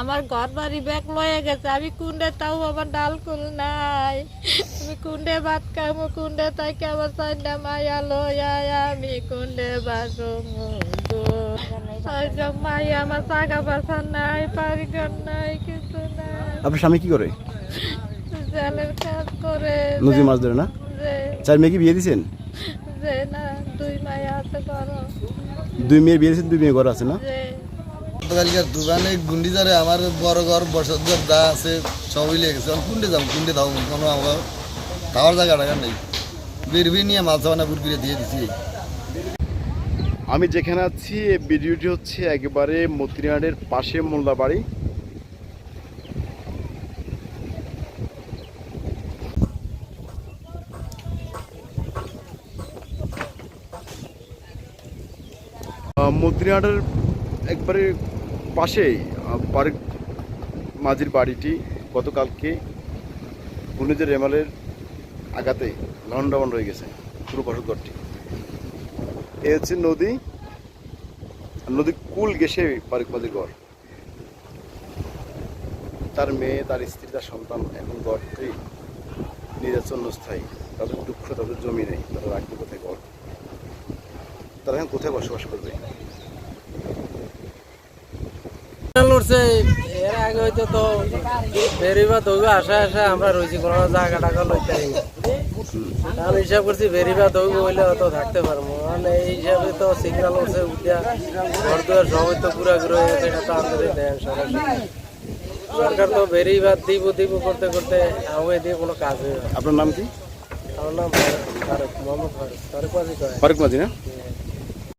আমার ঘর বাড়ি ব্যাগ লয়ে গেছে। আমি কুন্ডে তাও আমার ডাল কুল নাই। আমি কুন্ডে ভাত খাব কুন্ডে তাইকে আমার সাইডা মায়া লয়া আমি কুন্ডে বাসম মাইয়া আমার টাকা পয়সা নাই পারিগর নাই কিছু নাই। আপনার স্বামী কি করে? জেলের কাজ করে নদী মাছ ধরে না? চার মেয়েকে বিয়ে দিয়েছেন? যে না দুই মাইয়া আছে করো দুই মেয়ে বিয়ে দিয়েছেন দুই মেয়ে ঘর আছে না? গতকালকার দোকানে গুন্ডি ধরে আমার বড় ঘর, বসত ঘর যা আছে সবই লেগেছে আমি কুন্ডে যাব কুন্ডে দাও কোনো আমার খাওয়ার জায়গা টাকা নেই। বেরবি নিয়ে মাছ বানা বুড়ি দিয়ে দিছি। আমি যেখানে আছি এই ভিডিওটি হচ্ছে একেবারে মতিরাহাটের পাশে মোল্লাবাড়ি মতিরাহাটের একবারে আহ, বাড়ির মাঝির বাড়িটি গতকালকে ঘূর্ণিঝড় রেমালের আঘাতে লন্ডন রয়ে গেছে পুরো বসতঘরটি এ হচ্ছে নদী নদী কুল গেছে পারিকবাদীর ঘর। তার মেয়ে তার স্ত্রী তার সন্তান এখন গড়তে নির্যাতন স্থায়ী তাদের দুঃখ তাদের জমি নেই তারা রাখবে কোথায় গড় তারা এখন কোথায় বসবাস করবে? লড়ছে এর আগে হয়তো তো বেরিবা দৌড় আসা আসা আমরা রয়েছি কোনো জায়গা টাকা লইতে তাহলে হিসাব করছি বেরিবা দৌড় হইলে অত থাকতে পারব। মানে এই হিসাবে তো সিগনাল উঠছে উঠিয়া ঘর দুয়ার সবাই তো পুরা ঘুরে গেছে এটা তো আমাদের দেন সরকার তো বেরিবা দিব দিব করতে করতে আমাকে দিয়ে কোনো কাজ না। আপনার নাম কি? আমার নাম ফারুক ফারুক মোহাম্মদ ফারুক ফারুক মাঝি ফারুক মাঝি না?